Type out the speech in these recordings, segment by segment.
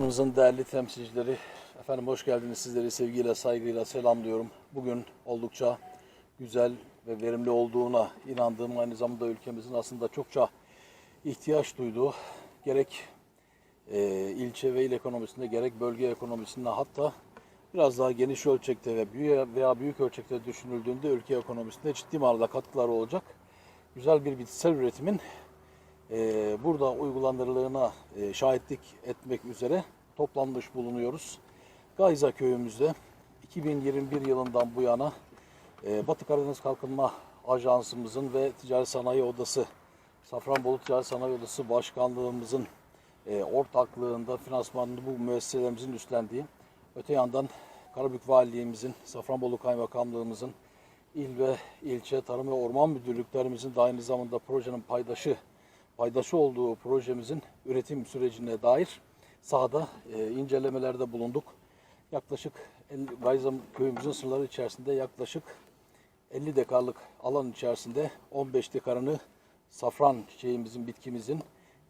Kanalımızın değerli temsilcileri, efendim hoş geldiniz. Sizleri sevgiyle, saygıyla selamlıyorum. Bugün oldukça güzel ve verimli olduğuna inandığım aynı zamanda ülkemizin aslında çokça ihtiyaç duyduğu gerek e, ilçe ve il ekonomisinde gerek bölge ekonomisinde hatta biraz daha geniş ölçekte ve veya büyük ölçekte düşünüldüğünde ülke ekonomisinde ciddi manada katkıları olacak güzel bir bitkisel üretimin e, burada uygulanırlığına e, şahitlik etmek üzere toplanmış bulunuyoruz. Gayza köyümüzde 2021 yılından bu yana e, Batı Karadeniz Kalkınma Ajansımızın ve Ticaret Sanayi Odası, Safranbolu Ticaret Sanayi Odası Başkanlığımızın e, ortaklığında finansmanını bu müesseselerimizin üstlendiği, öte yandan Karabük Valiliğimizin, Safranbolu Kaymakamlığımızın, il ve ilçe tarım ve orman müdürlüklerimizin de aynı zamanda projenin paydaşı paydaşı olduğu projemizin üretim sürecine dair sahada e, incelemelerde bulunduk. Yaklaşık Gayzam köyümüzün sınırları içerisinde yaklaşık 50 dekarlık alan içerisinde 15 dekarını safran çiçeğimizin, bitkimizin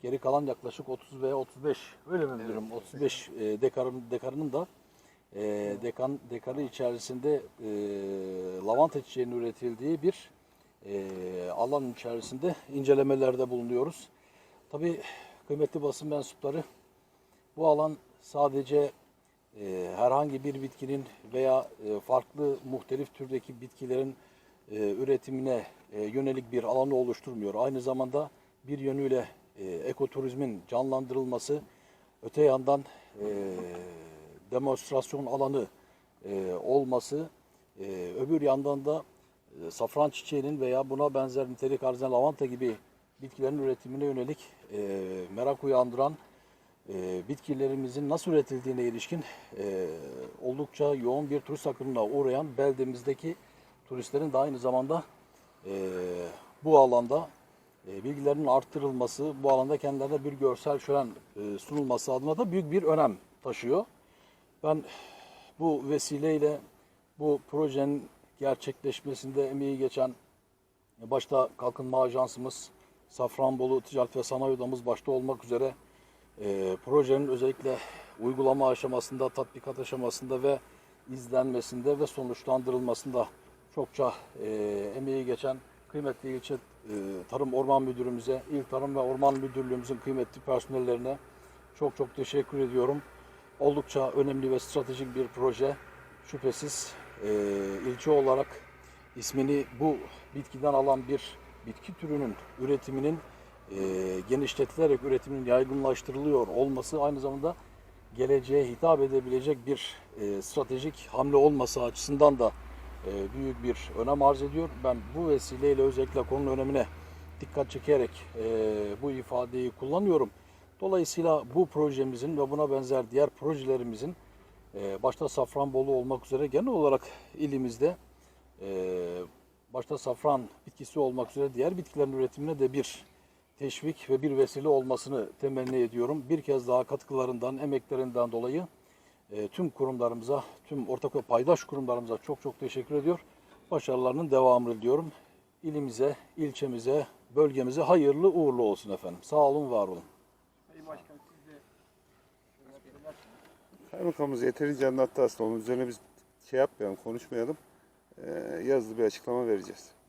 geri kalan yaklaşık 30 veya 35 öyle mi müdürüm? 35 e, dekarın, dekarının da e, dekan dekarı içerisinde e, lavanta çiçeğinin üretildiği bir e, alan içerisinde incelemelerde bulunuyoruz. Tabii kıymetli basın mensupları bu alan sadece e, herhangi bir bitkinin veya e, farklı muhtelif türdeki bitkilerin e, üretimine e, yönelik bir alanı oluşturmuyor. Aynı zamanda bir yönüyle e, ekoturizmin canlandırılması, öte yandan e, demonstrasyon alanı e, olması, e, öbür yandan da safran çiçeğinin veya buna benzer nitelik arz eden lavanta gibi bitkilerin üretimine yönelik e, merak uyandıran e, bitkilerimizin nasıl üretildiğine ilişkin e, oldukça yoğun bir turist akınına uğrayan beldemizdeki turistlerin de aynı zamanda e, bu alanda e, bilgilerinin arttırılması, bu alanda kendilerine bir görsel şölen e, sunulması adına da büyük bir önem taşıyor. Ben bu vesileyle bu projenin gerçekleşmesinde emeği geçen başta Kalkınma Ajansımız, Safranbolu Ticaret ve Sanayi Odamız başta olmak üzere e, projenin özellikle uygulama aşamasında, tatbikat aşamasında ve izlenmesinde ve sonuçlandırılmasında çokça e, emeği geçen kıymetli ilçe e, Tarım Orman Müdürümüze, İl Tarım ve Orman Müdürlüğümüzün kıymetli personellerine çok çok teşekkür ediyorum. Oldukça önemli ve stratejik bir proje. Şüphesiz e, ilçe olarak ismini bu bitkiden alan bir bitki türünün üretiminin e, genişletilerek üretiminin yaygınlaştırılıyor olması aynı zamanda geleceğe hitap edebilecek bir e, stratejik hamle olması açısından da e, büyük bir önem arz ediyor. Ben bu vesileyle özellikle konunun önemine dikkat çekerek e, bu ifadeyi kullanıyorum. Dolayısıyla bu projemizin ve buna benzer diğer projelerimizin e, başta Safranbolu olmak üzere genel olarak ilimizde e, başta safran bitkisi olmak üzere diğer bitkilerin üretimine de bir teşvik ve bir vesile olmasını temenni ediyorum. Bir kez daha katkılarından, emeklerinden dolayı e, tüm kurumlarımıza, tüm ortak ve paydaş kurumlarımıza çok çok teşekkür ediyor. Başarılarının devamını diliyorum. İlimize, ilçemize, bölgemize hayırlı uğurlu olsun efendim. Sağ olun, var olun. Kaymakamımız yeterince anlattı aslında. Onun üzerine biz şey yapmayalım, konuşmayalım. Ee, yazılı bir açıklama vereceğiz.